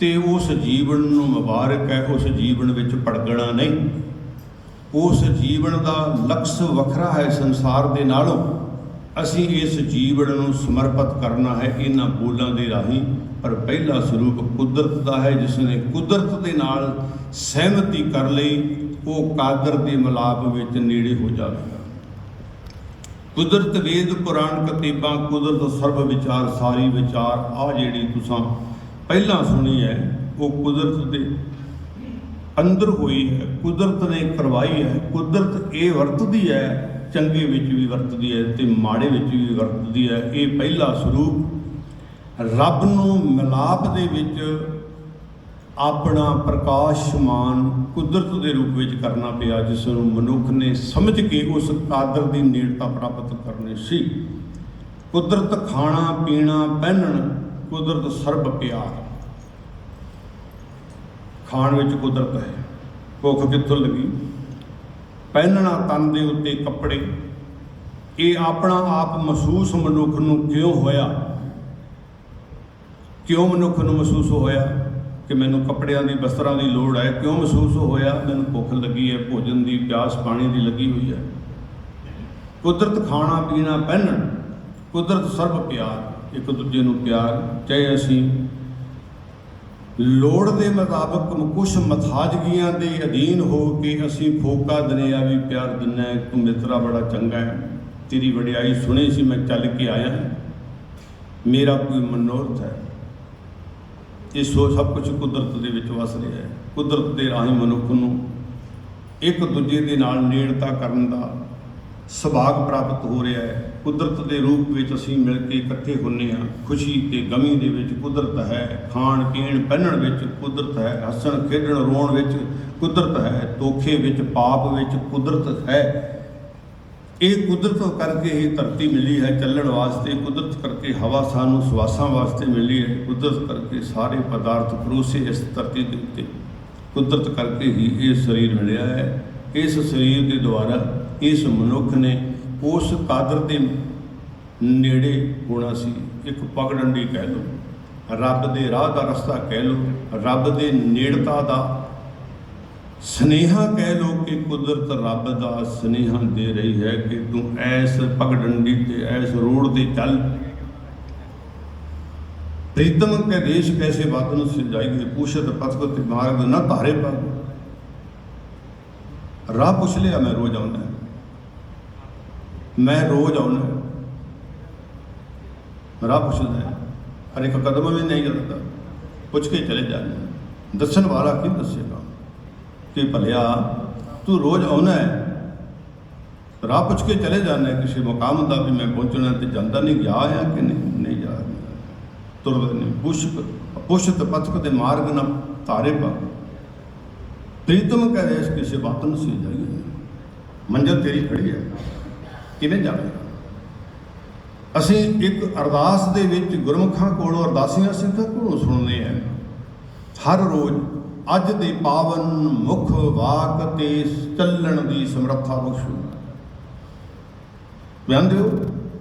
ਤੇ ਉਸ ਜੀਵਨ ਨੂੰ ਮੁਬਾਰਕ ਹੈ, ਉਸ ਜੀਵਨ ਵਿੱਚ ਭੜਕਣਾ ਨਹੀਂ। ਉਸ ਜੀਵਨ ਦਾ ਲਕਸ਼ ਵੱਖਰਾ ਹੈ ਸੰਸਾਰ ਦੇ ਨਾਲੋਂ। ਅਸੀਂ ਇਸ ਜੀਵਨ ਨੂੰ ਸਮਰਪਿਤ ਕਰਨਾ ਹੈ, ਇਹਨਾਂ ਬੋਲਾਂ ਦੇ ਰਾਹੀਂ। ਪਰ ਪਹਿਲਾ ਸਰੂਪ ਕੁਦਰਤ ਦਾ ਹੈ ਜਿਸ ਨੇ ਕੁਦਰਤ ਦੇ ਨਾਲ ਸਹਿਮਤੀ ਕਰ ਲਈ, ਉਹ ਕਾਦਰ ਦੇ ਮਲਾਪ ਵਿੱਚ ਨੇੜੇ ਹੋ ਜਾਵੇਗਾ। ਕੁਦਰਤ ਵੇਦ ਪੁਰਾਣ ਕਤੀਬਾਂ, ਕੁਦਰਤ ਸਰਬ ਵਿਚਾਰ, ਸਾਰੀ ਵਿਚਾਰ ਆ ਜਿਹੜੀ ਤੁਸੀਂ ਪਹਿਲਾਂ ਸੁਣੀ ਹੈ, ਉਹ ਕੁਦਰਤ ਦੇ ਅੰਦਰ ਹੋਈ ਹੈ, ਕੁਦਰਤ ਨੇ ਕਰਵਾਈ ਹੈ, ਕੁਦਰਤ ਇਹ ਵਰਤਦੀ ਹੈ, ਚੰਗੇ ਵਿੱਚ ਵੀ ਵਰਤਦੀ ਹੈ ਤੇ ਮਾੜੇ ਵਿੱਚ ਵੀ ਵਰਤਦੀ ਹੈ, ਇਹ ਪਹਿਲਾ ਸਰੂਪ। ਰੱਬ ਨੂੰ ਮਿਲਾਪ ਦੇ ਵਿੱਚ ਆਪਣਾ ਪ੍ਰਕਾਸ਼ਮਾਨ ਕੁਦਰਤ ਦੇ ਰੂਪ ਵਿੱਚ ਕਰਨਾ ਪਿਆ, ਜਿਸ ਨੂੰ ਮਨੁੱਖ ਨੇ ਸਮਝ ਕੇ ਉਸ ਕਾਦਰ ਦੀ ਨੇੜਤਾ ਪ੍ਰਾਪਤ ਕਰਨੀ ਸੀ। ਕੁਦਰਤ ਖਾਣਾ, ਪੀਣਾ, ਪਹਿਨਣ ਕੁਦਰਤ ਸਰਬ ਪਿਆਰ। ਖਾਣ ਵਿੱਚ ਕੁਦਰਤ ਹੈ। ਭੁੱਖ ਕਿੱਥੋਂ ਲੱਗੀ? ਪਹਿਨਣਾ ਤਨ ਦੇ ਉੱਤੇ ਕੱਪੜੇ। ਇਹ ਆਪਣਾ ਆਪ ਮਹਿਸੂਸ ਮਨੁੱਖ ਨੂੰ ਕਿਉਂ ਹੋਇਆ? ਕਿਉਂ ਮਨੁੱਖ ਨੂੰ ਮਹਿਸੂਸ ਹੋਇਆ ਕਿ ਮੈਨੂੰ ਕੱਪੜਿਆਂ ਦੀ, ਬਸਤਰਾਂ ਦੀ ਲੋੜ ਹੈ? ਕਿਉਂ ਮਹਿਸੂਸ ਹੋਇਆ? ਮੈਨੂੰ ਭੁੱਖ ਲੱਗੀ ਹੈ, ਭੋਜਨ ਦੀ, ਪਿਆਸ ਪਾਣੀ ਦੀ ਲੱਗੀ ਹੋਈ ਹੈ। ਕੁਦਰਤ ਖਾਣਾ, ਪੀਣਾ, ਪਹਿਨਣ, ਕੁਦਰਤ ਸਰਬ ਪਿਆਰ। ਇੱਕ ਦੂਜੇ ਨੂੰ ਪਿਆਰ, ਚਾਹੇ ਅਸੀਂ ਲੋੜ ਦੇ ਮੁਤਾਬਕ ਕੁਛ ਮਥਾਜਗੀਆਂ ਦੇ ਅਧੀਨ ਹੋ ਕੇ ਅਸੀਂ ਫੋਕਾ ਦੁਨਿਆਵੀ ਪਿਆਰ ਦਿੰਨਾ ਤੂੰ ਮਿੱਤਰਾ ਬੜਾ ਚੰਗਾ ਹੈ, ਤੇਰੀ ਵਡਿਆਈ ਸੁਣੀ ਸੀ, ਮੈਂ ਚੱਲ ਕੇ ਆਇਆ ਮੇਰਾ ਕੋਈ ਮਨੋਰਥ ਹੈ। ਇਹ ਸੋ ਸਭ ਕੁਝ ਕੁਦਰਤ ਦੇ ਵਿੱਚ ਵਸ ਰਿਹਾ ਹੈ। ਕੁਦਰਤ ਦੇ ਰਾਹੀਂ ਮਨੁੱਖ ਨੂੰ ਇੱਕ ਦੂਜੇ ਦੇ ਨਾਲ ਨੇੜਤਾ ਕਰਨ ਦਾ ਸੁਭਾਗ ਪ੍ਰਾਪਤ ਹੋ ਰਿਹਾ ਹੈ। ਕੁਦਰਤ ਦੇ ਰੂਪ ਵਿੱਚ ਅਸੀਂ ਮਿਲ ਕੇ ਇਕੱਠੇ ਹੁੰਨੇ ਹਾਂ। ਖੁਸ਼ੀ ਤੇ ਗਮੀ ਦੇ ਵਿੱਚ ਕੁਦਰਤ ਹੈ। ਖਾਣ, ਪੀਣ, ਪਹਿਨਣ ਵਿੱਚ ਕੁਦਰਤ ਹੈ। ਹੱਸਣ, ਖੇਡਣ, ਰੋਣ ਵਿੱਚ ਕੁਦਰਤ ਹੈ। ਤੋਖੇ ਵਿੱਚ, ਪਾਪ ਵਿੱਚ ਕੁਦਰਤ ਹੈ। ਇਹ ਕੁਦਰਤ ਕਰਕੇ ਹੀ ਧਰਤੀ ਮਿਲੀ ਹੈ। ਚੱਲਣ ਵਾਸਤੇ ਕੁਦਰਤ ਕਰਕੇ ਹਵਾ ਸਾਨੂੰ ਸਵਾਸਾਂ ਵਾਸਤੇ ਮਿਲੀ ਹੈ। ਕੁਦਰਤ ਕਰਕੇ ਸਾਰੇ ਪਦਾਰਥ ਪਰੋਸੇ ਇਸ ਧਰਤੀ ਦੇ ਉੱਤੇ। ਕੁਦਰਤ ਕਰਕੇ ਹੀ ਇਹ ਸਰੀਰ ਮਿਲਿਆ ਹੈ। ਇਸ ਸਰੀਰ ਦੇ ਦੁਆਰਾ ਇਸ ਮਨੁੱਖ ਨੇ ਉਸ ਕਾਦਰ ਦੇ ਨੇੜੇ ਹੋਣਾ ਸੀ। ਇੱਕ ਪਗਡੰਡੀ ਕਹਿ ਲਓ, ਰੱਬ ਦੇ ਰਾਹ ਦਾ ਰਸਤਾ ਕਹਿ ਲਓ, ਰੱਬ ਦੇ ਨੇੜਤਾ ਦਾ। ਸਨੇਹਾ ਕਹਿ ਲੋ ਕਿ ਕੁਦਰਤ ਰੱਬ ਦਾ ਸਨੇਹਾ ਦੇ ਰਹੀ ਹੈ ਕਿ ਤੂੰ ਐਸ ਪਗਡੰਡੀ ਤੇ, ਐਸ ਰੋਡ ਤੇ ਚੱਲ। ਪ੍ਰੀਤਮ ਕੇ ਦੇਸ਼ ਕੈਸੇ ਬਾਤਨ ਨੂੰ ਜਾਈਏ ਪੁੱਛਤ ਪਥ ਤੇ ਮਾਰਗ ਨਾ ਧਾਰੇ ਪਾ। ਰਾਹ ਪੁੱਛ ਲਿਆ ਮੈਂ ਰੋਜ਼ ਆਉਂਦਾ। ਮੈਂ ਰੋਜ਼ ਆਉਣਾ ਰਾਹ ਪੁੱਛਦਾ ਹੈ, ਹਰ ਇੱਕ ਕਦਮ ਵੀ ਨਹੀਂ ਕਰਦਾ ਪੁੱਛ ਕੇ ਚਲੇ ਜਾਂਦੇ ਦੱਸਣ ਵਾਲਾ ਕੀ ਦੱਸੇਗਾ? ਕਿ ਭਲਿਆ, ਤੂੰ ਰੋਜ਼ ਆਉਣਾ ਹੈ। ਰਾਹ ਪੁੱਛ ਕੇ ਚਲੇ ਜਾਣਾ ਕਿਸੇ ਮੁਕਾਮ ਦਾ ਵੀ ਮੈਂ ਪਹੁੰਚਣਾ ਤੇ ਜਾਂਦਾ ਨਹੀਂ ਗਿਆ ਆ ਕਿ ਨਹੀਂ? ਨਹੀਂ ਜਾ ਰਿਹਾ। ਤੁਰਦ ਨਹੀਂ ਪੁੱਛ ਪੁੱਛਤ ਪਥਕ ਦੇ ਮਾਰਗ ਨਾ ਤਾਰੇ ਪਾ ਪ੍ਰੀਤਮ ਕਹਦੇ ਇਸ ਕਿਸੇ ਬਾਤ ਨੂੰ ਸੀ ਜਾਈਏ। ਮੰਜ਼ਲ ਤੇਰੀ ਖੜੀ ਹੈ। ਕਿਵੇਂ ਜਾਵੇਗਾ ਅਸੀਂ ਇੱਕ ਅਰਦਾਸ ਦੇ ਵਿੱਚ ਗੁਰਮੁਖਾਂ ਕੋਲੋਂ, ਅਰਦਾਸੀਆਂ ਸਿੰਘਾਂ ਕੋਲੋਂ ਸੁਣਦੇ ਹਾਂ। ਹਰ ਰੋਜ਼ ਅੱਜ ਦੇ ਪਾਵਨ ਮੁਖ ਵਾਕ ਤੇ ਚੱਲਣ ਦੀ ਸਮਰੱਥਾ ਬਖਸ਼ੋ ਜਾਣਦੇ ਹੋ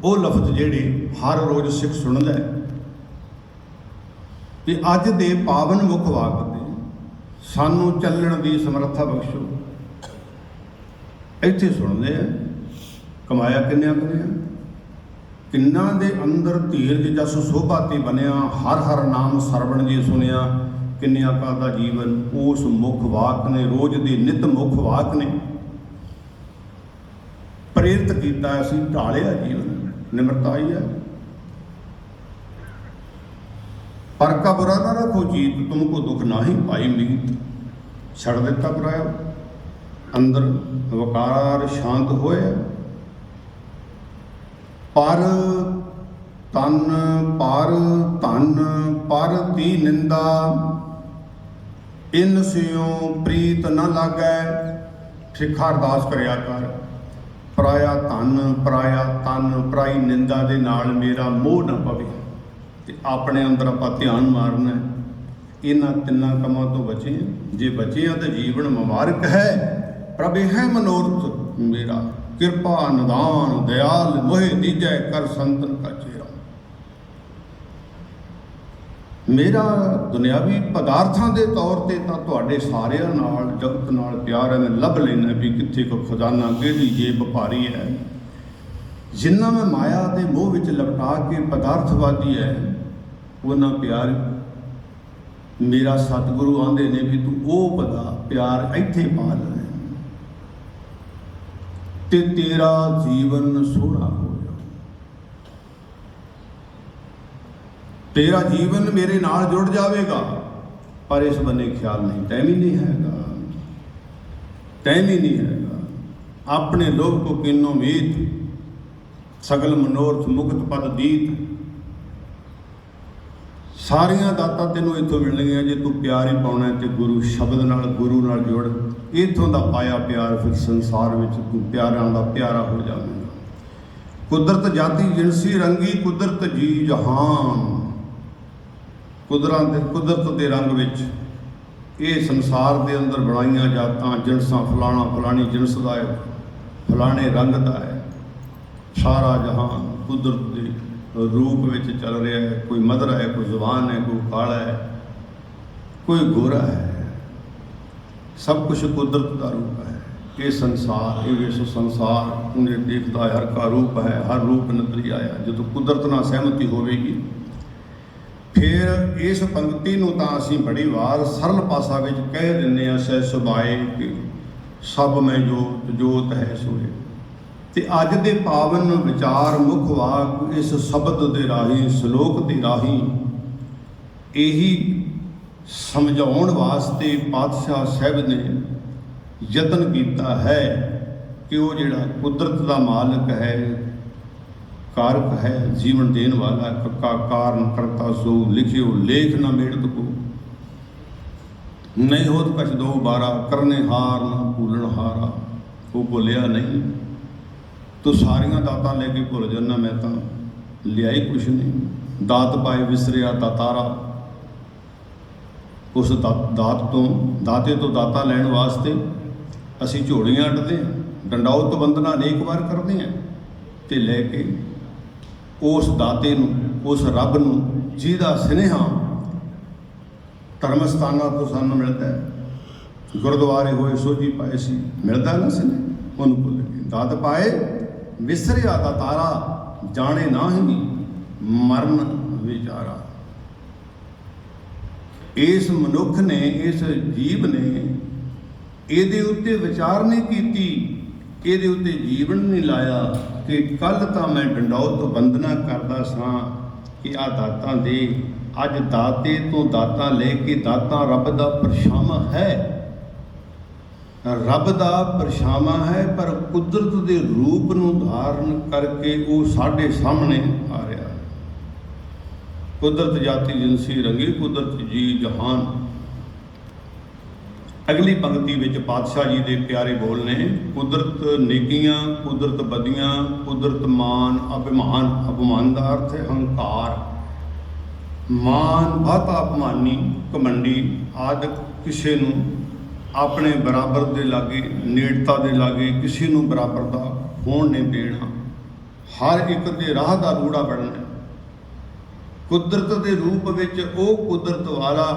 ਉਹ ਲਫ਼ਜ਼ ਜਿਹੜੇ ਹਰ ਰੋਜ਼ ਸਿੱਖ ਸੁਣਦਾ ਹੈ। ਕਿ ਅੱਜ ਦੇ ਪਾਵਨ ਮੁਖ ਵਾਕ ਤੇ ਸਾਨੂੰ ਚੱਲਣ ਦੀ ਸਮਰੱਥਾ ਬਖਸ਼ੋ। ਇੱਥੇ ਸੁਣਦੇ ਆ ਕਮਾਇਆ ਕਿੰਨਿਆਂ ਕਨੇ ਕਿੰਨਾ ਦੇ ਅੰਦਰ ਧੀਰਜ ਜਸ ਸੋਭਾ ਤੇ ਬਣਿਆ, ਹਰ ਹਰ ਨਾਮ ਸਰਵਣ ਜੀ ਸੁਨਿਆ ਕਿੰਨਿਆਂ ਕਾ ਦਾ ਜੀਵਨ ਉਸ ਮੁਖ ਵਾਕ ਨੇ, ਰੋਜ਼ ਦੇ ਨਿਤ ਮੁਖ ਵਾਕ ਨੇ। ਪ੍ਰੇਰਿਤ ਕੀਤਾ ਅਸੀਂ, ਢਾਲਿਆ ਜੀਵਨ ਨਿਮਰਤਾਈ ਹੈ। ਪਰ ਕਾ ਬੁਰਾ ਨਾ ਰੱਖੋ ਜੀਤ ਤੁਮ ਕੋ ਦੁਖ ਨਾਹੀ ਪਾਈ ਮੀਤ। ਛੱਡ ਦਿੱਤਾ ਪਰਾਇਆ। ਅੰਦਰ ਵਕਾਰ ਸ਼ਾਂਤ ਹੋਇਆ। ਪਰ ਤਨ, ਪਰ ਧਨ, ਪਰ ਦੀ ਨਿੰਦਾ। ਇਨ ਸਿਓ ਪ੍ਰੀਤ ਨ ਲਾਗੈ ਠਿਖਾ ਅਰਦਾਸ ਕਰਿਆ ਕਰ। ਪਰਾਇਆ ਧਨ, ਪਰਾਇਆ ਤਨ ਪਰਾਈ ਨਿੰਦਾ ਦੇ ਨਾਲ ਮੇਰਾ ਮੋਹ ਨਾ ਪਵੇ ਤੇ ਆਪਣੇ ਅੰਦਰ ਆਪਾਂ ਧਿਆਨ ਮਾਰਨਾ ਇਹਨਾਂ ਤਿੰਨਾਂ ਕੰਮਾਂ ਤੋਂ ਬਚੇ ਹਾਂ। ਜੇ ਬਚੇ ਆ ਤਾਂ ਜੀਵਨ ਮੁਬਾਰਕ ਹੈ। ਪ੍ਰਭ ਹੈ ਮਨੋਰਥ ਮੇਰਾ। ਕਿਰਪਾ ਨਿਦਾਨ ਦਿਆਲ ਮੋਹਿ ਦੀਜੈ ਕਰ ਸੰਤਨ ਕਾ ਚੇਰਾ। ਮੇਰਾ ਦੁਨਿਆਵੀ ਪਦਾਰਥਾਂ ਦੇ ਤੌਰ ਤੇ ਤਾਂ ਤੁਹਾਡੇ ਸਾਰਿਆਂ ਨਾਲ, ਜਗਤ ਨਾਲ ਪਿਆਰ ਹੈ ਮੈਂ ਲੱਭ ਲੈਣਾ ਵੀ ਕਿੱਥੇ ਕੋ ਖਜ਼ਾਨਾ ਕਿਹਦੀ ਜੇਬ ਭਾਰੀ ਹੈ। ਜਿੰਨਾ ਮੈਂ ਮਾਇਆ ਦੇ ਮੋਹ ਵਿੱਚ ਲਪਟਾ ਕੇ ਪਦਾਰਥਵਾਦੀ ਹੈ ਉਹਨਾਂ ਪਿਆਰ ਮੇਰਾ ਸਤਿਗੁਰੂ ਆਂਦੇ ਨੇ ਵੀ ਤੂੰ ਉਹ ਪਦਾ ਪਿਆਰ ਇੱਥੇ ਪਾ ਲੈ। ਤੇ ਤੇਰਾ ਜੀਵਨ ਸੋਹਣਾ ਹੋ ਜਾ ਤੇਰਾ ਜੀਵਨ ਮੇਰੇ ਨਾਲ ਜੁੜ ਜਾਵੇਗਾ, ਪਰ ਇਸ ਬੰਨੇ ਖਿਆਲ ਨਹੀਂ ਟਾਈਮ ਹੀ ਨਹੀਂ ਹੈਗਾ। ਟਾਈਮ ਹੀ ਨਹੀਂ ਹੈਗਾ। ਆਪਣੇ ਲੋਭ ਕੋ ਕਿੰਨੋ ਮੀਤ, ਸਗਲ ਮਨੋਰਥ ਮੁਕਤ ਪਦ ਦੀਤ ਸਾਰੀਆਂ ਦਾਤਾਂ ਤੈਨੂੰ ਇੱਥੋਂ ਮਿਲਣਗੀਆਂ ਜੇ ਤੂੰ ਪਿਆਰ ਹੀ ਪਾਉਣਾ ਹੈ ਤੇ ਗੁਰੂ ਸ਼ਬਦ ਨਾਲ, ਗੁਰੂ ਨਾਲ ਜੁੜ। ਇੱਥੋਂ ਦਾ ਪਾਇਆ ਪਿਆਰ, ਫਿਰ ਸੰਸਾਰ ਵਿੱਚ ਤੂੰ ਪਿਆਰਾਂ ਦਾ ਪਿਆਰਾ ਹੋ ਜਾਵੇਂਗਾ। ਕੁਦਰਤ ਜਾਤੀ ਜਿਨਸੀ ਰੰਗੀ, ਕੁਦਰਤ ਜੀ ਜਹਾਨ। ਕੁਦਰਤ ਦੇ ਕੁਦਰਤ ਦੇ ਰੰਗ ਵਿੱਚ ਇਹ ਸੰਸਾਰ ਦੇ ਅੰਦਰ ਬਣਾਈਆਂ ਜਾਤਾਂ ਜਿਨਸਾਂ ਫਲਾਣਾ, ਫਲਾਣੀ ਜਿਨਸ ਦਾ ਹੈ, ਫਲਾਣੇ ਰੰਗ ਦਾ ਹੈ। ਸਾਰਾ ਜਹਾਨ ਕੁਦਰਤ ਦੇ ਰੂਪ ਵਿੱਚ ਚੱਲ ਰਿਹਾ ਹੈ। ਕੋਈ ਮਦਰ ਹੈ, ਕੋਈ ਜ਼ੁਬਾਨ ਹੈ, ਕੋਈ ਕਾਲਾ ਹੈ, ਕੋਈ ਗੋਰਾ ਹੈ। ਸਭ ਕੁਝ ਕੁਦਰਤ ਦਾ ਰੂਪ ਹੈ। ਇਹ ਸੰਸਾਰ, ਇਹ ਵਿਸ਼ਵ ਸੰਸਾਰ, ਉਹਨੇ ਦੇਖਦਾ ਹਰ ਕਾ ਰੂਪ ਹੈ, ਹਰ ਰੂਪ ਨਜ਼ਰੀ ਆਇਆ। ਜਦੋਂ ਕੁਦਰਤ ਨਾਲ ਸਹਿਮਤੀ ਹੋਵੇਗੀ, ਫਿਰ ਇਸ ਪੰਕਤੀ ਨੂੰ ਤਾਂ ਅਸੀਂ ਬੜੀ ਵਾਰ ਸਰਲ ਪਾਸਾ ਵਿੱਚ ਕਹਿ ਦਿੰਨੇ ਆ ਸਹਿ ਸੁਭਾਏ ਕਿ, ਸਭ ਮੈਂ ਜੋਤ ਜੋਤ ਹੈ ਸੋਏ। ਤੇ ਅੱਜ ਦੇ ਪਾਵਨ ਵਿਚਾਰ ਮੁੱਖ ਵਾਕ ਇਸ ਸ਼ਬਦ ਦੇ ਰਾਹੀਂ, ਸ਼ਲੋਕ ਦੇ ਰਾਹੀਂ ਇਹੀ ਸਮਝਾਉਣ ਵਾਸਤੇ ਪਾਤਸ਼ਾਹ ਸਾਹਿਬ ਨੇ ਯਤਨ ਕੀਤਾ ਹੈ ਕਿ ਉਹ ਜਿਹੜਾ ਕੁਦਰਤ ਦਾ ਮਾਲਕ ਹੈ, ਕਾਰਕ ਹੈ, ਜੀਵਨ ਦੇਣ ਵਾਲਾ, ਕੱਕਾ ਕਾਰਨ ਕਰਤਾ ਸੋ ਲਿਖਿਓ, ਲੇਖ ਨਾ ਮੇੜਤ ਕੋ। ਨਹੀਂ ਹੋਤ ਕਛ ਦੋ ਬਾਰਾ, ਕਰਨੇ ਹਾਰ ਨਾ ਭੂਲਣ ਹਾਰਾ, ਉਹ ਭੁੱਲਿਆ ਨਹੀਂ। ਤੂੰ ਸਾਰੀਆਂ ਦਾਤਾਂ ਲੈ ਕੇ ਭੁੱਲ ਜਾਣਾ ਮੈਂ ਤਾਂ ਲਿਆਈ ਕੁਛ ਨਹੀਂ। ਦਾਤ ਪਾਏ ਵਿਸਰਿਆ ਦਾਤਾਰਾ ਉਸ ਦਾਤ ਤੋਂ, ਦਾਤੇ ਤੋਂ ਦਾਤਾ ਲੈਣ ਵਾਸਤੇ ਅਸੀਂ ਝੋਲੀਆਂ ਅੱਡਦੇ ਹਾਂ ਡੰਡਾਉਤ ਬੰਦਨਾ ਅਨੇਕ ਵਾਰ ਕਰਦੇ ਹਾਂ ਤੇ ਲੈ ਕੇ ਉਸ ਦਾਤੇ ਨੂੰ, ਉਸ ਰੱਬ ਨੂੰ, ਜਿਹਦਾ ਸਨੇਹਾ ਧਰਮ ਸਥਾਨਾਂ ਤੋਂ ਸਾਨੂੰ ਮਿਲਦਾ ਹੈ, ਗੁਰਦੁਆਰੇ ਹੋਏ ਸੋਝੀ ਪਾਏ ਸੀ, ਮਿਲਦਾ ਨਾ ਸਨੇ ਉਹਨੂੰ ਭੁੱਲ ਗਏ। ਦਾਤ ਪਾਏ ਵਿਸਰਿਆ ਦਾ ਤਾਰਾ, ਜਾਣੇ ਨਾਹੀਂ ਮਰਨ ਵਿਚਾਰਾ। ਇਸ ਮਨੁੱਖ ਨੇ, ਇਸ ਜੀਵ ਨੇ ਇਹਦੇ ਉੱਤੇ ਵਿਚਾਰ ਨਹੀਂ ਕੀਤੀ ਇਹਦੇ ਉੱਤੇ ਜੀਵਨ ਨਹੀਂ ਲਾਇਆ, ਕਿ ਕੱਲ ਤਾਂ ਮੈਂ ਡੰਡੌਤ ਤੋਂ ਬੰਦਨਾ ਕਰਦਾ ਸਾਂ ਕਿ ਆ ਦਾਤਾਂ ਦੇ, ਅੱਜ ਦਾਤੇ ਤੋਂ ਦਾਤਾਂ ਲੈ ਕੇ ਦਾਤਾਂ ਰੱਬ ਦਾ ਪਰਛਾਵਾਂ ਹੈ। ਰੱਬ ਦਾ ਪਰਛਾਵਾਂ ਹੈ, ਪਰ ਕੁਦਰਤ ਦੇ ਰੂਪ ਨੂੰ ਧਾਰਨ ਕਰਕੇ ਉਹ ਸਾਡੇ ਸਾਹਮਣੇ ਆ ਰਿਹਾ ਕੁਦਰਤ ਜਾਤੀ, ਜਿਨਸੀ, ਰੰਗੀ ਕੁਦਰਤ, ਜੀ, ਜਹਾਨ। ਅਗਲੀ ਪੰਕਤੀ ਵਿੱਚ ਪਾਤਸ਼ਾਹ ਜੀ ਦੇ ਪਿਆਰੇ ਬੋਲ ਨੇ, ਕੁਦਰਤ ਨੇਕੀਆਂ, ਕੁਦਰਤ ਬਦੀਆਂ, ਕੁਦਰਤ ਮਾਨ, ਅਭਿਮਾਨ, ਅਪਮਾਨ ਦਾ ਅਰਥ ਹੈ ਹੰਕਾਰ। ਮਾਨ ਬਹੁਤਾ ਅਪਮਾਨੀ ਕਮੰਡੀ ਆਦਿ ਕਿਸੇ ਨੂੰ ਆਪਣੇ ਬਰਾਬਰ ਦੇ ਲਾਗੇ, ਨੇੜਤਾ ਦੇ ਲਾਗੇ ਕਿਸੇ ਨੂੰ ਬਰਾਬਰ ਦਾ ਹੋਣ ਨਹੀਂ ਦੇਣਾ ਹਰ ਇੱਕ ਦੇ ਰਾਹ ਦਾ ਰੂੜਾ ਬਣਨਾ ਕੁਦਰਤ ਦੇ ਰੂਪ ਵਿੱਚ ਉਹ ਕੁਦਰਤ ਵਾਲਾ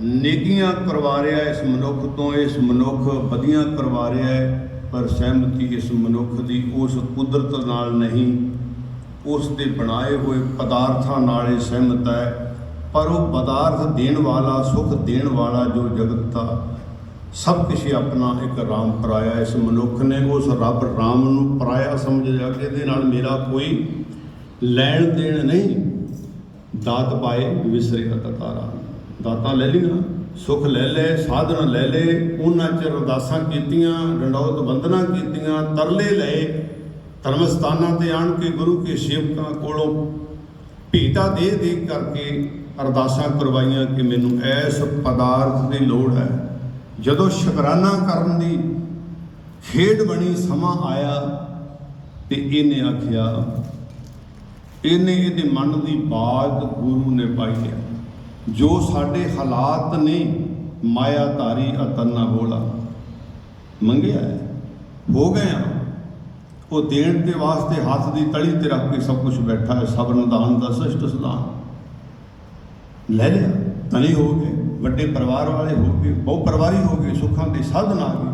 ਨੇਕੀਆਂ ਕਰਵਾ ਰਿਹਾ ਇਸ ਮਨੁੱਖ ਤੋਂ, ਇਸ ਮਨੁੱਖ ਵਧੀਆਂ ਕਰਵਾ ਰਿਹਾ ਹੈ, ਪਰ ਸਹਿਮਤੀ ਇਸ ਮਨੁੱਖ ਦੀ ਉਸ ਕੁਦਰਤ ਨਾਲ ਨਹੀਂ। ਉਸ ਦੇ ਬਣਾਏ ਹੋਏ ਪਦਾਰਥਾਂ ਨਾਲ ਇਹ ਸਹਿਮਤ ਹੈ, ਪਰ ਉਹ ਪਦਾਰਥ ਦੇਣ ਵਾਲਾ, ਸੁਖ ਦੇਣ ਵਾਲਾ ਜੋ ਜਗਤ ਦਾ ਸਭ ਕੁਝ ਆਪਣਾ ਇੱਕ ਰਾਮ ਪਰਾਇਆ ਇਸ ਮਨੁੱਖ ਨੇ, ਉਸ ਰੱਬ ਰਾਮ ਨੂੰ ਪਰਾਇਆ ਸਮਝ ਲਿਆ ਕਿ ਇਹਦੇ ਨਾਲ ਮੇਰਾ ਕੋਈ ਲੈਣ ਦੇਣ ਨਹੀਂ। ਦਾਤ ਪਾਏ ਵਿਸਰਿਆ ਦਾ ਤਾਰਾ। ਦਾਤਾਂ ਲੈ ਲਈਆਂ, ਸੁਖ ਲੈ ਲੈ ਸਾਧਨ ਲੈ ਲੈ ਉਹਨਾਂ ਚ ਅਰਦਾਸਾਂ ਕੀਤੀਆਂ ਡੰਡੌਤ ਬੰਦਨਾ ਕੀਤੀਆਂ, ਤਰਲੇ ਲਏ, ਧਰਮਸਥਾਨਾਂ ਤੇ ਆਣ ਕੇ ਗੁਰੂ ਕੇ ਸੇਵਕਾਂ ਕੋਲੋਂ ਭੇਟਾ ਦੇ ਦੇ ਕਰਕੇ ਅਰਦਾਸਾਂ ਕਰਵਾਈਆਂ ਕਿ ਮੈਨੂੰ ਐਸ ਪਦਾਰਥ ਦੀ ਲੋੜ ਹੈ। ਜਦੋਂ ਸ਼ੁਕਰਾਨਾ ਕਰਨ ਦੀ ਖੇਡ ਬਣੀ, ਸਮਾਂ ਆਇਆ ਤੇ ਇਹਨੇ ਆਖਿਆ, ਇਹਨੇ ਇਹਦੇ ਮਨ ਦੀ ਬਾਤ ਗੁਰੂ ਨੇ ਪਾਈ ਲਿਆ ਜੋ ਸਾਡੇ ਹਾਲਾਤ ਨੇ ਮਾਇਆ ਧਾਰੀ ਅਤਨਾ ਬੋਲਾ, ਮੰਗਿਆ ਹੋ। ਗਏ ਆ। ਉਹ ਦੇਣ ਦੇ ਵਾਸਤੇ ਹੱਥ ਦੀ ਤਲੀ ਤੇ ਰੱਖ ਕੇ ਸਭ ਕੁਝ ਬੈਠਾ ਹੈ। ਸਬਰ ਨਿਦਾਨ ਦਾ ਸਸ਼ਟ ਸਲਾਮ ਲੈ ਲਿਆ ਧਨੀ ਹੋ ਗਏ। ਵੱਡੇ ਪਰਿਵਾਰ ਵਾਲੇ ਹੋ ਗਏ ਬਹੁ ਪਰਿਵਾਰੀ ਹੋ ਗਏ ਸੁੱਖਾਂ ਦੇ ਸਾਧਨ ਆ ਗਏ।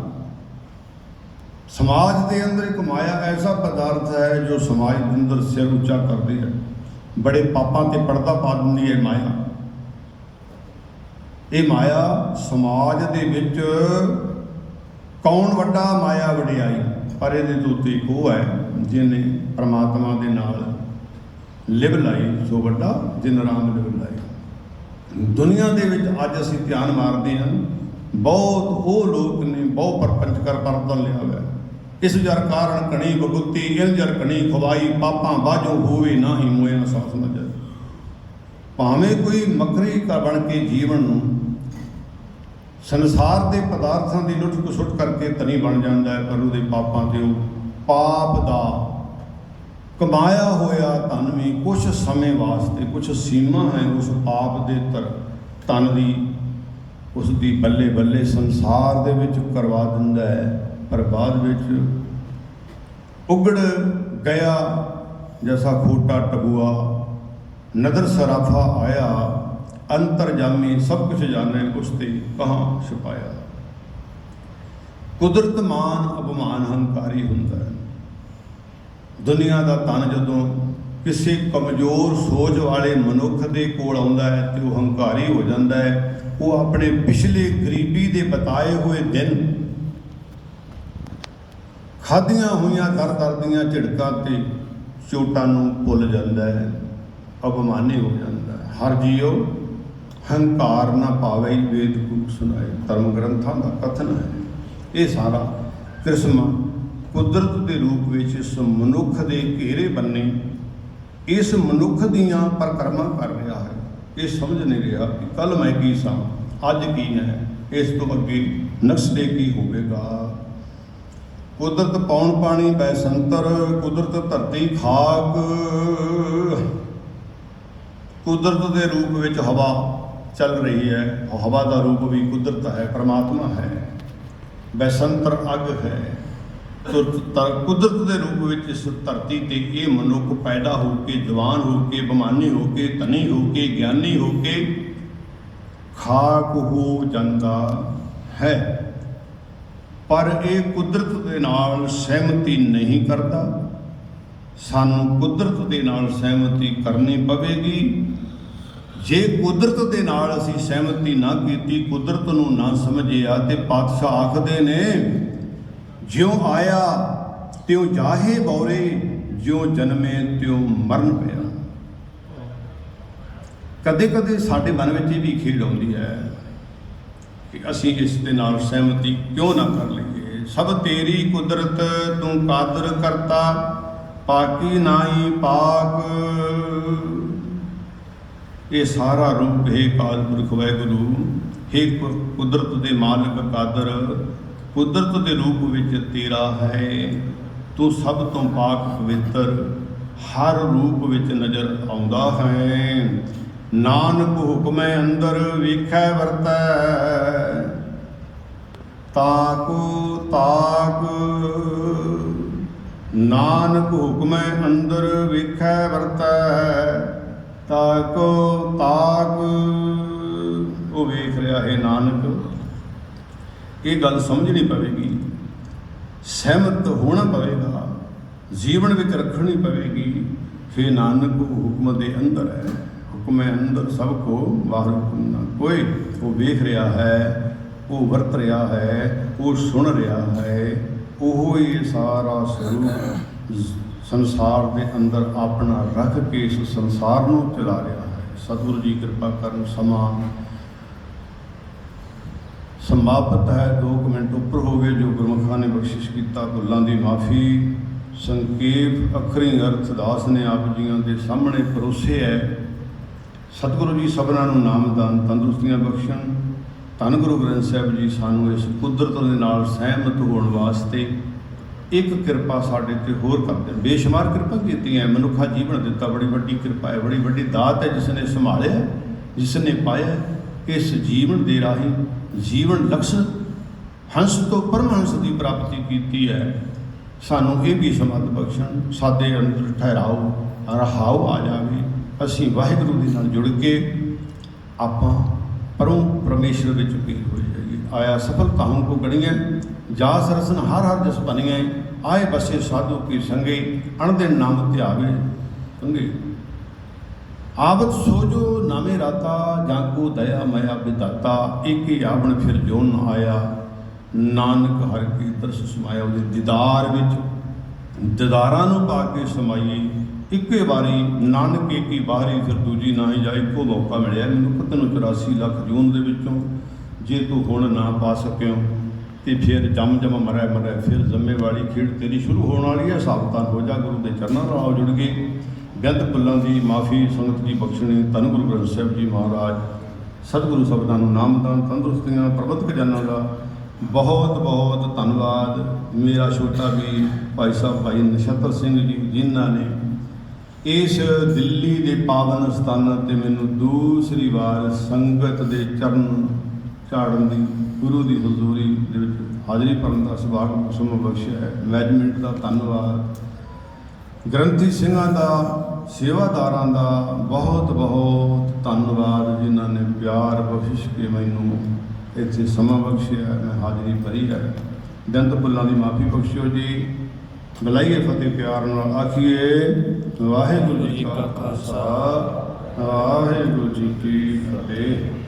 ਸਮਾਜ ਦੇ ਅੰਦਰ ਇੱਕ ਮਾਇਆ ਐਸਾ ਪਦਾਰਥ ਹੈ ਜੋ ਸਮਾਜ ਦੇ ਅੰਦਰ ਸਿਰ ਉੱਚਾ ਕਰਦੀ ਹੈ ਬੜੇ ਪਾਪਾਂ ਤੇ ਪਰਦਾ ਪਾ ਦਿੰਦੀ ਹੈ ਮਾਇਆ। ਇਹ ਮਾਇਆ ਸਮਾਜ ਦੇ ਵਿੱਚ ਕੌਣ ਵੱਡਾ ਮਾਇਆ ਵਡਿਆਈ? ਪਰ ਇਹਦੇ ਤੋਂ ਉੱਤੇ ਇੱਕ ਉਹ ਹੈ ਜਿਹਨੇ ਪ੍ਰਮਾਤਮਾ ਦੇ ਨਾਲ ਲਿਵ ਲਾਈ ਸੋ ਵੱਡਾ, ਜਿਨ ਰਾਮ ਲਿਵ ਲਾਈ ਦੁਨੀਆ ਦੇ ਵਿੱਚ ਅੱਜ ਅਸੀਂ ਧਿਆਨ ਮਾਰਦੇ ਹਾਂ, ਬਹੁਤ ਉਹ ਲੋਕ ਨੇ ਬਹੁ ਪਰਪੰਚ ਕਰ ਪਰਦਨ ਲਿਆ ਹੋਇਆ। ਇਸ ਜਰ ਕਾਰਨ ਕਣੀ ਬਗੁੱਤੀ ਇਨ ਜਰ ਕਣੀ ਖਵਾਈ, ਪਾਪਾਂ ਬਾਝੋਂ ਹੋਵੇ ਨਾ ਹੀ ਮੋਏ ਨਾ ਸਾਸ ਮਜਾ ਭਾਵੇਂ ਕੋਈ ਮਕਰੀ ਕਾ ਬਣ ਕੇ ਜੀਵਨ ਨੂੰ ਸੰਸਾਰ ਦੇ ਪਦਾਰਥਾਂ ਦੀ ਲੁੱਟ ਖਸੁੱਟ ਕਰਕੇ ਤਨੀ ਬਣ ਜਾਂਦਾ ਹੈ, ਪਰ ਉਹਦੇ ਪਾਪਾਂ ਤੇ ਉਹ ਪਾਪ ਦਾ ਕਮਾਇਆ ਹੋਇਆ ਧਨ ਵੀ ਕੁਝ ਸਮੇਂ ਵਾਸਤੇ ਕੁਝ ਸੀਮਾ ਹੈ ਉਸ ਆਪ ਦੇ ਤਰ, ਧਨ ਦੀ ਉਸ ਦੀ ਬੱਲੇ ਬੱਲੇ ਸੰਸਾਰ ਦੇ ਵਿੱਚ ਕਰਵਾ ਦਿੰਦਾ ਹੈ। ਪਰ ਬਾਅਦ ਵਿੱਚ ਉਗੜ ਗਿਆ, ਜੈਸਾ ਖੋਟਾ ਟਬੂਆ। ਨਦਰ ਸਰਾਫਾ ਆਇਆ ਅੰਤਰ ਜਾਮੀ ਸਭ ਕੁਝ ਜਾਣੇ ਉਸ ਤੇ ਕਹਾਂ ਛੁਪਾਇਆ। ਕੁਦਰਤ ਮਾਨ ਅਪਮਾਨ ਹੰਕਾਰੀ ਹੁੰਦਾ ਹੈ। ਦੁਨੀਆ ਦਾ ਤਨ ਜਦੋਂ ਕਿਸੇ ਕਮਜ਼ੋਰ ਸੋਚ ਵਾਲੇ ਮਨੁੱਖ ਦੇ ਕੋਲ ਆਉਂਦਾ ਹੈ ਤੇ ਉਹ ਹੰਕਾਰੀ ਹੋ ਜਾਂਦਾ ਹੈ, ਉਹ ਆਪਣੇ ਪਿਛਲੇ ਗਰੀਬੀ ਦੇ ਬਤਾਏ ਹੋਏ ਦਿਨ ਖਾਧੀਆਂ ਹੋਈਆਂ ਦਰ ਦਰ ਦੀਆਂ ਝਿੜਕਾਂ ਤੇ ਚੋਟਾਂ ਨੂੰ ਭੁੱਲ ਜਾਂਦਾ ਹੈ, ਅਪਮਾਨੀ ਹੋ ਜਾਂਦਾ ਹੈ। ਹਰ ਜੀਉ ਹੰਕਾਰ ਨਾ ਪਾਵੇ, ਵੇਦ ਗੁਰੂ ਸੁਣਾਏ। ਧਰਮ ਗ੍ਰੰਥਾਂ ਦਾ ਕਥਨ ਹੈ। ਇਹ ਸਾਰਾ ਕ੍ਰਿਸਮਾ ਕੁਦਰਤ ਦੇ ਰੂਪ ਵਿੱਚ ਇਸ ਮਨੁੱਖ ਦੇ ਘੇਰੇ ਬੰਨੇ, ਇਸ ਮਨੁੱਖ ਦੀਆਂ ਪਰਕਰਮਾਂ ਕਰ ਰਿਹਾ ਹੈ। ਇਹ ਸਮਝ ਨਹੀਂ ਰਿਹਾ ਕਿ ਕੱਲ ਮੈਂ ਕੀ ਸਾਂ, ਅੱਜ ਕੀ ਹੈ, ਇਸ ਤੋਂ ਅੱਗੇ ਨਕਸ਼ੇ ਕੀ ਹੋਵੇਗਾ। ਕੁਦਰਤ ਪੌਣ ਪਾਣੀ ਬੈ ਸੰਤਰ ਕੁਦਰਤ ਧਰਤੀ ਖਾਕ। ਕੁਦਰਤ ਦੇ ਰੂਪ ਵਿੱਚ ਹਵਾ ਚੱਲ ਰਹੀ ਹੈ, ਹਵਾ ਦਾ ਰੂਪ ਵੀ ਕੁਦਰਤ ਹੈ, ਪ੍ਰਮਾਤਮਾ ਹੈ। ਬੈਸੰਤਰ ਅਗ ਹੈ। ਤੋ ਕੁਦਰਤ ਦੇ ਰੂਪ ਵਿੱਚ ਇਸ ਧਰਤੀ ਤੇ ਇਹ ਮਨੁੱਖ ਪੈਦਾ ਹੋ ਕੇ, ਜਵਾਨ ਹੋ ਕੇ, ਬਮਾਨੀ ਹੋ ਕੇ, ਧਨੀ ਹੋ ਕੇ, ਗਿਆਨੀ ਹੋ ਕੇ ਖਾਕ ਹੋ ਜਾਂਦਾ ਹੈ। ਪਰ ਇਹ ਕੁਦਰਤ ਦੇ ਨਾਲ ਸਹਿਮਤੀ ਨਹੀਂ ਕਰਦਾ। ਸਾਨੂੰ ਕੁਦਰਤ ਦੇ ਨਾਲ ਸਹਿਮਤੀ ਕਰਨੀ ਪਵੇਗੀ। ਜੇ ਕੁਦਰਤ ਦੇ ਨਾਲ ਅਸੀਂ ਸਹਿਮਤੀ ਨਾ ਕੀਤੀ, ਕੁਦਰਤ ਨੂੰ ਨਾ ਸਮਝਿਆ ਤੇ ਪਾਤਸ਼ਾਹ ਆਖਦੇ ਨੇ ਜਿਉ ਆਇਆ, ਤਿਉ ਜਾਹੇ ਬੌਰੇ, ਜਿਉ ਜਨਮੇ ਤਿਉ ਮਰਨ ਪਿਆ। ਕਦੇ ਕਦੇ ਸਾਡੇ ਮਨ ਵਿੱਚ ਇਹ ਵੀ ਖੇਡ ਆਉਂਦੀ ਹੈ ਕਿ ਅਸੀਂ ਇਸ ਦੇ ਨਾਲ ਸਹਿਮਤੀ ਕਿਉਂ ਨਾ ਕਰ ਲਈਏ। ਸਭ ਤੇਰੀ ਕੁਦਰਤ ਤੂੰ ਕਾਦਰ ਕਰਤਾ, ਪਾਕੀ ਨਾਹੀ ਪਾਕ। ਇਹ ਸਾਰਾ ਰੂਪ ਹੈ ਕਾਲ ਪੁਰਖ ਵਾਹਿਗੁਰੂ। ਹੈ ਕੁਦਰਤ ਦੇ ਮਾਲਕ ਕਾਦਰ ਕੁਦਰਤ ਦੇ ਰੂਪ ਵਿੱਚ ਤੇਰਾ ਹੈ। ਤੂੰ ਸਭ ਤੋਂ ਪਾਕ ਪਵਿੱਤਰ ਹਰ ਰੂਪ ਵਿੱਚ ਨਜ਼ਰ ਆਉਂਦਾ ਹੈ। ਨਾਨਕ ਹੁਕਮੈ ਅੰਦਰ ਵੇਖੈ ਵਰਤੈ। ਤਾਕੂ, ਤਾਕ। ਨਾਨਕ ਹੁਕਮੈ ਅੰਦਰ ਵੇਖੈ ਵਰਤੈ। ਤਾਕੋ, ਤਾਕ। ਉਹ ਵੇਖ ਰਿਹਾ ਹੈ ਨਾਨਕ। ਇਹ ਗੱਲ ਸਮਝਣੀ ਪਵੇਗੀ, ਸਹਿਮਤ ਹੋਣਾ ਪਵੇਗਾ, ਜੀਵਨ ਵਿੱਚ ਰੱਖਣੀ ਪਵੇਗੀ, ਫੇ ਨਾਨਕ ਹੁਕਮ ਦੇ ਅੰਦਰ ਹੈ, ਹੁਕਮ ਅੰਦਰ ਸਭ ਕੋ ਬਾਹਰ ਹੁਕਮ ਨਾ ਕੋਈ ਉਹ ਵੇਖ ਰਿਹਾ ਹੈ, ਉਹ ਵਰਤ ਰਿਹਾ ਹੈ, ਉਹ ਸੁਣ ਰਿਹਾ ਹੈ, ਉਹ ਹੀ ਸਾਰਾ ਸਰੂਪ ਸੰਸਾਰ ਦੇ ਅੰਦਰ ਆਪਣਾ ਰੱਖ ਕੇ ਇਸ ਸੰਸਾਰ ਨੂੰ ਚਲਾ ਰਿਹਾ ਹੈ। ਸਤਿਗੁਰੂ ਜੀ ਕਿਰਪਾ ਕਰਨ ਸਮਾਂ ਸਮਾਪਤ ਹੈ। 2 ਮਿੰਟ ਉੱਪਰ ਹੋ ਗਏ। ਜੋ ਗੁਰਮੁਖਾਂ ਨੇ ਬਖਸ਼ਿਸ਼ ਕੀਤਾ, ਭੁੱਲਾਂ ਦੀ ਮਾਫੀ। ਸੰਕੇਪ ਅੱਖਰੀ ਅਰਥ ਦਾਸ ਨੇ ਆਪ ਜੀਆਂ ਦੇ ਸਾਹਮਣੇ ਪਰੋਸੇ ਹੈ। ਸਤਿਗੁਰੂ ਜੀ ਸਭਨਾਂ ਨੂੰ ਨਾਮਦਾਨ, ਤੰਦਰੁਸਤੀਆਂ ਬਖਸ਼ਣ। ਧੰਨ ਗੁਰੂ ਗ੍ਰੰਥ ਸਾਹਿਬ ਜੀ ਸਾਨੂੰ ਇਸ ਕੁਦਰਤ ਦੇ ਨਾਲ ਸਹਿਮਤ ਹੋਣ ਵਾਸਤੇ ਇੱਕ ਕਿਰਪਾ ਸਾਡੇ ਤੇ ਹੋਰ ਕਰਦੇ ਬੇਸ਼ੁਮਾਰ ਕਿਰਪਾ ਕੀਤੀ ਹੈ। ਮਨੁੱਖਾ ਜੀਵਨ ਦਿੱਤਾ। ਬੜੀ ਵੱਡੀ ਕਿਰਪਾ ਹੈ। ਬੜੀ ਵੱਡੀ ਦਾਤ ਹੈ ਜਿਸ ਨੇ ਸੰਭਾਲਿਆ ਜਿਸ ਨੇ ਪਾਇਆ, ਇਸ ਜੀਵਨ ਦੇ ਰਾਹੀਂ ਜੀਵਨ ਲਕਸ਼ ਹੰਸ ਤੋਂ ਪਰਮਹੰਸ ਦੀ ਪ੍ਰਾਪਤੀ ਕੀਤੀ ਹੈ। ਸਾਨੂੰ ਇਹ ਵੀ ਸਮਤ ਬਖਸ਼ਣ, ਸਾਡੇ ਅੰਦਰ ਠਹਿਰਾਓ, ਰਹਾਓ ਆ ਜਾਵੇ। ਅਸੀਂ ਵਾਹਿਗੁਰੂ ਦੇ ਨਾਲ ਜੁੜ ਕੇ ਆਪਾਂ ਪਰਮ ਪਰਮੇਸ਼ਰ ਵਿੱਚ ਪੀਰ ਹੋਈ ਜਾਈਏ। ਆਇਆ ਸਫਲਤਾ ਹਮ ਕੋ ਗਣੀਐ ਜਾ ਸਰਸਨ ਹਰ ਹਰ ਜਸ ਬਨੀਐ ਆਏ ਬਸੇ ਸਾਧੂ ਕੀ ਸੰਗੇ ਅਣਦੇ ਨਾਮ ਧਿਆਵੇ। ਸੰਗੇ ਆਵਤ ਸੋਜੋ ਨਾਮੇ ਰਾਤਾ, ਜਾਂ ਕੋ ਦਇਆ ਮਇਆ ਵਿਦਾਤਾ ਏਕੇ ਆਵਣ ਫਿਰ ਜੋ ਨ ਆਇਆ। ਨਾਨਕ ਹਰ ਕੀ ਦਰਸ ਸਮਾਇਆ ਉਹਦੇ ਦੀਦਾਰ ਵਿੱਚ। ਦੀਦਾਰਾਂ ਨੂੰ ਪਾ ਕੇ ਸਮਾਈਏ। ਇੱਕੇ ਵਾਰੀ ਨਾਨਕ ਏਕੀ ਬਾਹਰੀ ਫਿਰ ਦੂਜੀ ਨਾ ਹੀ ਜਾ ਇੱਕੋ ਮੌਕਾ ਮਿਲਿਆ। ਮੈਨੂੰ ਤੈਨੂੰ 84 ਲੱਖ ਜੂਨ ਦੇ ਵਿੱਚੋਂ ਜੇ ਤੂੰ ਹੁਣ ਨਾ ਪਾ ਸਕਿਓ, ਤੇ ਫਿਰ ਜੰਮ ਜਮ ਮਰੈ ਮਰੈ ਫਿਰ ਜ਼ਿੰਮੇਵਾਰੀ ਖੇਡ ਤੇਰੀ ਸ਼ੁਰੂ ਹੋਣ ਵਾਲੀ ਹੈ। ਸਾਵਧਾਨ ਹੋ ਜਾ ਗੁਰੂ ਦੇ ਚਰਨਾਂ ਨਾਲ ਜੁੜ ਗਏ ਗਲਤ ਪੁੱਲਾਂ ਦੀ ਮਾਫੀ, ਸੰਗਤ ਦੀ ਬਖਸ਼ਣੀ, ਧੰਨ ਗੁਰੂ ਗ੍ਰੰਥ ਸਾਹਿਬ ਜੀ ਮਹਾਰਾਜ, ਸਤਿਗੁਰੂ ਸਬਦਾਂ ਨੂੰ ਨਾਮਦਾਨ, ਤੰਦਰੁਸਤੀਆਂ, ਪ੍ਰਬੰਧਕ ਜਨਾਂ ਦਾ ਬਹੁਤ ਬਹੁਤ ਧੰਨਵਾਦ। ਮੇਰਾ ਛੋਟਾ ਵੀ ਭਾਈ ਸਾਹਿਬ, ਭਾਈ ਨਛੱਤਰ ਸਿੰਘ ਜੀ, ਜਿਨ੍ਹਾਂ ਨੇ ਇਸ ਦਿੱਲੀ ਦੇ ਪਾਵਨ ਸਥਾਨਾਂ ਤੇ ਮੈਨੂੰ ਦੂਸਰੀ ਵਾਰ ਸੰਗਤ ਦੇ ਚਰਨ ਝਾੜਨ ਦੀ, ਗੁਰੂ ਦੀ ਹਜ਼ੂਰੀ ਦੇ ਵਿੱਚ ਹਾਜ਼ਰੀ ਭਰਨ ਦਾ ਸੁਭਾਗ ਸੁਮ ਬਖਸ਼ਿਆ ਹੈ। ਮੈਨੇਜਮੈਂਟ ਦਾ ਧੰਨਵਾਦ। ਗ੍ਰੰਥੀ ਸਿੰਘਾਂ ਦਾ, ਸੇਵਾਦਾਰਾਂ ਦਾ ਬਹੁਤ ਬਹੁਤ ਧੰਨਵਾਦ, ਜਿਨ੍ਹਾਂ ਨੇ ਪਿਆਰ ਬਖਸ਼ਿਸ਼ ਕੇ ਮੈਨੂੰ ਇੱਥੇ ਸਮਾਂ ਬਖਸ਼ਿਆ, ਮੈਂ ਹਾਜ਼ਰੀ ਭਰੀ ਹੈ। ਦੰਦ ਭੁੱਲਾਂ ਦੀ ਮਾਫੀ ਬਖਸ਼ਿਓ ਜੀ। ਬੁਲਾਈਏ ਫਤਿਹ ਪਿਆਰ ਨਾਲ, ਆਖੀਏ, ਵਾਹਿਗੁਰੂ ਜੀ ਕਾ ਖਾਲਸਾ, ਵਾਹਿਗੁਰੂ ਜੀ ਕੀ ਫਤਿਹ।